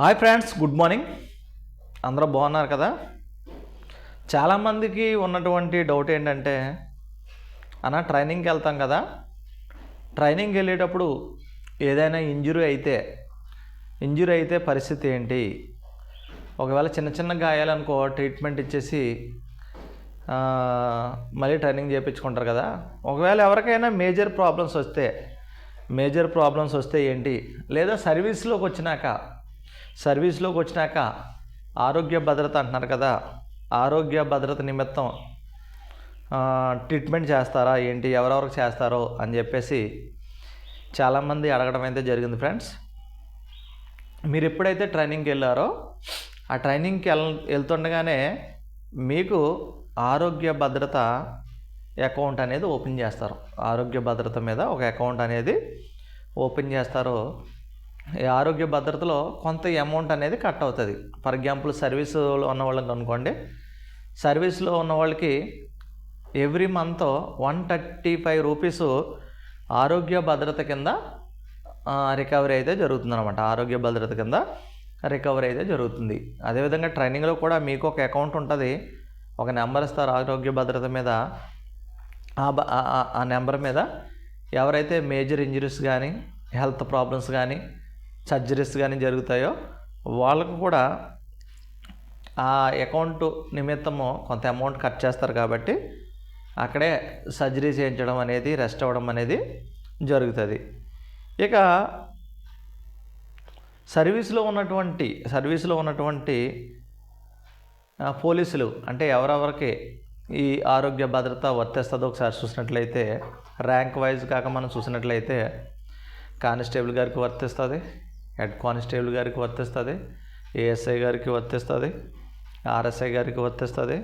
Hi friends good morning. అందరూ బాగున్నారు కదా? చాలామందికి ఉన్నటువంటి డౌట్ ఏంటంటే అన్న ట్రైనింగ్కి వెళ్తాం కదా? ట్రైనింగ్కి వెళ్ళేటప్పుడు ఏదైనా ఇంజురీ అయితే ఇంజురీ అయితే పరిస్థితి ఏంటి? ఒకవేళ చిన్న చిన్న గాయాలనుకో ట్రీట్మెంట్ ఇచ్చేసి మళ్ళీ ట్రైనింగ్ చేయించుకుంటారు కదా? ఒకవేళ ఎవరికైనా మేజర్ ప్రాబ్లమ్స్ వస్తే మేజర్ ప్రాబ్లమ్స్ వస్తే ఏంటి? లేదా సర్వీస్లోకి వచ్చినాక సర్వీస్లోకి వచ్చినాక ఆరోగ్య భద్రత అంటున్నారు కదా ఆరోగ్య భద్రత నిమిత్తం ట్రీట్మెంట్ చేస్తారా ఏంటి ఎవరెవరికి చేస్తారో అని చెప్పేసి చాలామంది అడగడం అయితే జరిగింది ఫ్రెండ్స్. మీరు ఎప్పుడైతే ట్రైనింగ్కి వెళ్ళారో ఆ ట్రైనింగ్కి వెళ్ వెళ్తుండగానే మీకు ఆరోగ్య భద్రత అకౌంట్ అనేది ఓపెన్ చేస్తారు. ఆరోగ్య భద్రత మీద ఒక అకౌంట్ అనేది ఓపెన్ చేస్తారు ఆరోగ్య భద్రతలో కొంత అమౌంట్ అనేది కట్ అవుతుంది. ఫర్ ఎగ్జాంపుల్ సర్వీస్లో ఉన్న వాళ్ళకి అనుకోండి. సర్వీస్లో ఉన్న వాళ్ళకి every month one thirty five rupees ఆరోగ్య భద్రత కింద రికవరీ అయితే జరుగుతుందన్నమాట. ఆరోగ్య భద్రత కింద రికవరీ అయితే జరుగుతుంది. అదేవిధంగా ట్రైనింగ్లో కూడా మీకు ఒక అకౌంట్ ఉంటుంది. ఒక నెంబర్ ఇస్తారు ఆరోగ్య భద్రత మీద. ఆ ఆ- ఆ నెంబర్ మీద ఎవరైతే మేజర్ ఇంజరీస్ కానీ హెల్త్ ప్రాబ్లమ్స్ కానీ సర్జరీస్ కానీ జరుగుతాయో వాళ్ళకు కూడా ఆ అకౌంట్ నిమిత్తము కొంత అమౌంట్ కట్ చేస్తారు కాబట్టి అక్కడే సర్జరీ చేయించడం అనేది రెస్ట్ అవ్వడం అనేది జరుగుతుంది. ఇక సర్వీస్లో ఉన్నటువంటి సర్వీస్లో ఉన్నటువంటి పోలీసులు అంటే ఎవరెవరికి ఈ ఆరోగ్య భద్రత వర్తిస్తుందో ఒకసారి చూసినట్లయితే ర్యాంక్ వైజ్ కాక మనం చూసినట్లయితే కానిస్టేబుల్ గారికి వర్తిస్తుంది. హెడ్ కానిస్టేబుల్ గారికి వర్తిస్తుంది ఏఎస్ఐ గారికి వర్తిస్తుంది ఆర్ఎస్ఐ గారికి వర్తిస్తుంది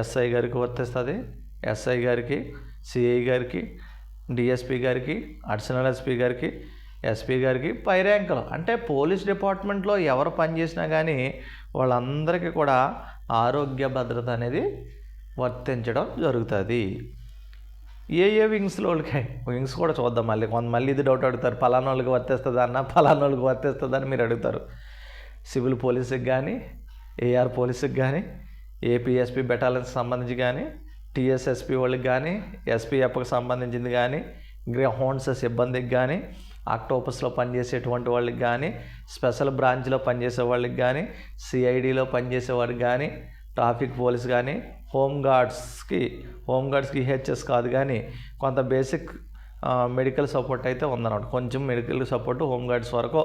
ఎస్ఐ గారికి వర్తిస్తుంది ఎస్ఐ గారికి సిఐ గారికి డిఎస్పి గారికి అడిషనల్ ఎస్పీ గారికి ఎస్పీ గారికి పై ర్యాంకులు. అంటే పోలీస్ డిపార్ట్మెంట్లో ఎవరు పనిచేసినా కానీ వాళ్ళందరికీ కూడా ఆరోగ్య భద్రత అనేది వర్తించడం జరుగుతుంది. ఏ ఏ వింగ్స్లో వాళ్ళకి? వింగ్స్ కూడా చూద్దాం మళ్ళీ. కొంత మళ్ళీ ఇది డౌట్ అడుగుతారు. పలానా వాళ్ళకి వర్తిస్తుంది అన్న? పలానా వాళ్ళకి అని మీరు అడుగుతారు. సివిల్ పోలీసుకి కానీ ఏఆర్ పోలీసుకి కానీ ఏపీఎస్పీ బెటాలియన్కి సంబంధించి కానీ టీఎస్ఎస్పీ వాళ్ళకి కానీ ఎస్పీఎఫ్కి సంబంధించింది కానీ గ్రే గ్రహౌండ్స్ సిబ్బందికి కానీ ఆక్టోపస్లో పనిచేసేటువంటి వాళ్ళకి కానీ స్పెషల్ బ్రాంచ్లో పనిచేసే వాళ్ళకి కానీ సిఐడిలో పనిచేసే వాళ్ళకి కానీ ట్రాఫిక్ పోలీస్ కానీ హోమ్ గార్డ్స్కి హోమ్ గార్డ్స్కి కాదు కానీ కొంత బేసిక్ మెడికల్ సపోర్ట్ అయితే ఉందన్నమాట. కొంచెం మెడికల్ సపోర్ట్ హోమ్ గార్డ్స్ వరకు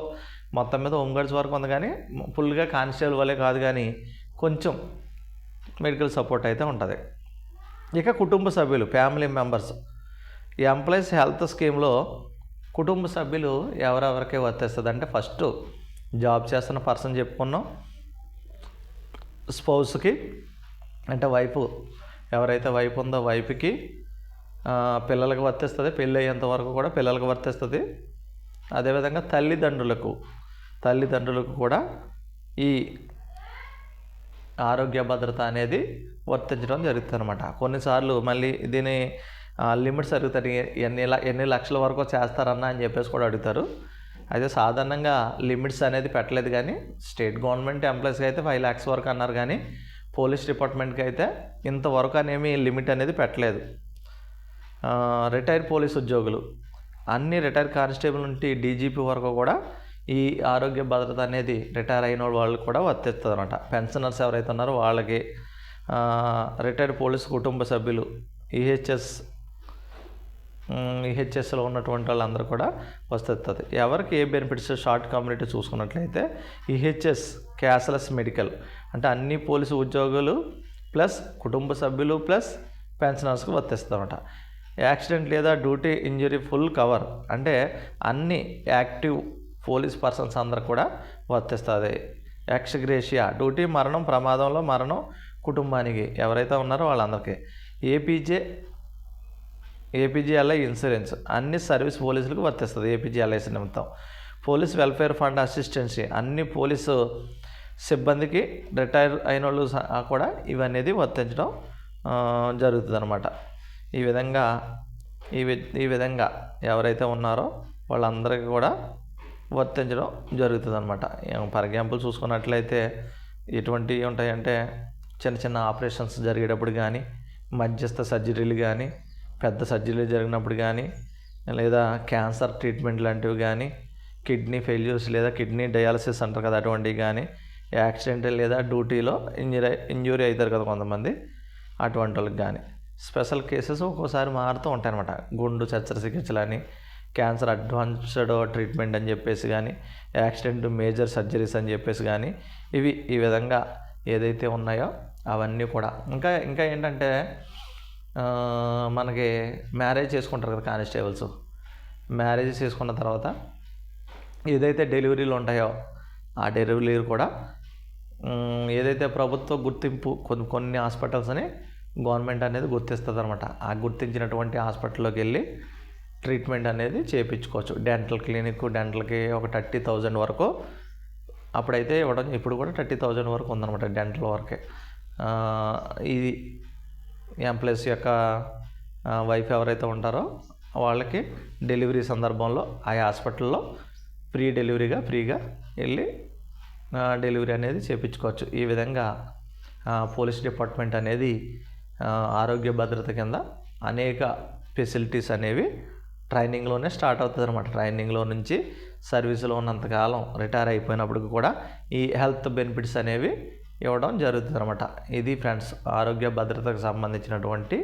మొత్తం మీద హోమ్ గార్డ్స్ వరకు ఉంది కానీ ఫుల్గా కానిస్టేబుల్ వల్లే కాదు కానీ కొంచెం మెడికల్ సపోర్ట్ అయితే ఉంటుంది. ఇక కుటుంబ సభ్యులు ఫ్యామిలీ మెంబర్స్. ఎంప్లాయీస్ హెల్త్ స్కీమ్లో కుటుంబ సభ్యులు ఎవరెవరికి వర్తిస్తుంది అంటే ఫస్ట్ జాబ్ చేస్తున్న పర్సన్ చెప్పుకున్నాం. స్పౌస్కి అంటే వైపు ఎవరైతే వైపు ఉందో వైపుకి పిల్లలకు వర్తిస్తుంది పెళ్ళి అయ్యేంత వరకు కూడా పిల్లలకు వర్తిస్తుంది. అదేవిధంగా తల్లిదండ్రులకు తల్లిదండ్రులకు కూడా ఈ ఆరోగ్య భద్రత అనేది వర్తించడం జరుగుతుంది అనమాట కొన్నిసార్లు మళ్ళీ దీని లిమిట్స్ అడుగుతారు ఎన్ని ఎన్ని లక్షల వరకు చేస్తారన్న అని చెప్పేసి కూడా అడుగుతారు. అయితే సాధారణంగా లిమిట్స్ అనేది పెట్టలేదు కానీ స్టేట్ గవర్నమెంట్ ఎంప్లాయీస్కి అయితే ఫైవ్ ల్యాక్స్ వరకు అన్నారు కానీ పోలీస్ డిపార్ట్మెంట్కి అయితే ఇంతవరకు అనేమి లిమిట్ అనేది పెట్టలేదు. రిటైర్ పోలీస్ ఉద్యోగులు అన్ని రిటైర్ కానిస్టేబుల్ నుండి డీజీపీ వరకు కూడా ఈ ఆరోగ్య భద్రత అనేది రిటైర్ అయిన వాళ్ళు కూడా వర్తిస్తుంది అనమాట పెన్షనర్స్ ఎవరైతే ఉన్నారో వాళ్ళకి రిటైర్డ్ పోలీస్ కుటుంబ సభ్యులు ఈహెచ్ఎస్ ఈహెచ్ఎస్లో ఉన్నటువంటి వాళ్ళందరూ కూడా వస్తుంది. ఎవరికి ఏ బెనిఫిట్స్ షార్ట్ కమ్యూనిటీ చూసుకున్నట్లయితే ఈహెచ్ఎస్ క్యాష్లెస్ మెడికల్ అంటే అన్ని పోలీసు ఉద్యోగులు ప్లస్ కుటుంబ సభ్యులు ప్లస్ పెన్షనర్స్కి వర్తిస్తుందన్నమాట. యాక్సిడెంట్ లేదా డ్యూటీ ఇంజరీ ఫుల్ కవర్ అంటే అన్ని యాక్టివ్ పోలీస్ పర్సన్స్ అందరు కూడా వర్తిస్తుంది. ఎక్స్గ్రేషియా డ్యూటీ మరణం ప్రమాదంలో మరణం కుటుంబానికి ఎవరైతే ఉన్నారో వాళ్ళందరికీ. APJ APGLI insurance. అన్ని సర్వీస్ పోలీసులకు వర్తిస్తుంది ఏపీజీఎల్ఐసి నిమిత్తం పోలీస్ వెల్ఫేర్ ఫండ్ అసిస్టెన్సీ అన్ని పోలీసు సిబ్బందికి రిటైర్ అయిన వాళ్ళు కూడా ఇవన్నీ వర్తించడం జరుగుతుంది అనమాట ఈ విధంగా ఈ వి ఈ విధంగా ఎవరైతే ఉన్నారో వాళ్ళందరికీ కూడా వర్తించడం జరుగుతుంది అనమాట ఫర్ ఎగ్జాంపుల్ చూసుకున్నట్లయితే ఎటువంటివి ఉంటాయంటే చిన్న చిన్న ఆపరేషన్స్ జరిగేటప్పుడు కానీ మధ్యస్థ సర్జరీలు కానీ పెద్ద సర్జరీలు జరిగినప్పుడు కానీ లేదా క్యాన్సర్ ట్రీట్మెంట్ లాంటివి కానీ కిడ్నీ ఫెయిల్యూర్స్ లేదా కిడ్నీ డయాలసిస్ అంటారు కదా అటువంటివి కానీ యాక్సిడెంట్ లేదా డ్యూటీలో ఇంజరీ ఇంజూరీ అవుతారు కదా కొంతమంది అటువంటి వాళ్ళకి కానీ స్పెషల్ కేసెస్ ఒక్కోసారి మారుతూ ఉంటాయి అనమాట గుండు శస్త్రచికిత్సలు చికిత్సలని క్యాన్సర్ అడ్వాన్స్డ్ ట్రీట్మెంట్ అని చెప్పేసి కానీ యాక్సిడెంట్ మేజర్ సర్జరీస్ అని చెప్పేసి కానీ ఇవి ఈ విధంగా ఏదైతే ఉన్నాయో అవన్నీ కూడా. ఇంకా ఇంకా ఏంటంటే మనకి మ్యారేజ్ చేసుకుంటారు కదా కానిస్టేబుల్స్. మ్యారేజ్ చేసుకున్న తర్వాత ఏదైతే డెలివరీలు ఉంటాయో ఆ డెలివరీలు కూడా ఏదైతే ప్రభుత్వ గుర్తింపు కొన్ని కొన్ని హాస్పిటల్స్ని గవర్నమెంట్ అనేది గుర్తిస్తుంది అనమాట ఆ గుర్తించినటువంటి హాస్పిటల్లోకి వెళ్ళి ట్రీట్మెంట్ అనేది చేయించుకోవచ్చు డెంటల్ క్లినిక్ డెంటల్కి ఒక థర్టీ థౌజండ్ వరకు అప్పుడైతే ఇవ్వడం ఇప్పుడు కూడా థర్టీ థౌజండ్ వరకు ఉందన్నమాట డెంటల్ వరకే. ఇది ఎంప్లాయీస్ యొక్క వైఫ్ ఎవరైతే ఉంటారో వాళ్ళకి డెలివరీ సందర్భంలో ఆయా హాస్పిటల్లో ఫ్రీ డెలివరీగా ఫ్రీగా వెళ్ళి డెలివరీ అనేది చేపించుకోవచ్చు. ఈ విధంగా పోలీస్ డిపార్ట్మెంట్ అనేది ఆరోగ్య భద్రత కింద అనేక ఫెసిలిటీస్ అనేవి ట్రైనింగ్లోనే స్టార్ట్ అవుతుంది అనమాట ట్రైనింగ్లో నుంచి సర్వీసులో ఉన్నంతకాలం రిటైర్ అయిపోయినప్పటికి కూడా ఈ హెల్త్ బెనిఫిట్స్ అనేవి ఇవ్వడం జరుగుతుంది అనమాట ఇది ఫ్రెండ్స్ ఆరోగ్య భద్రతకు సంబంధించినటువంటి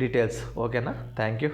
డీటెయిల్స్. ఓకేనా? Thank you.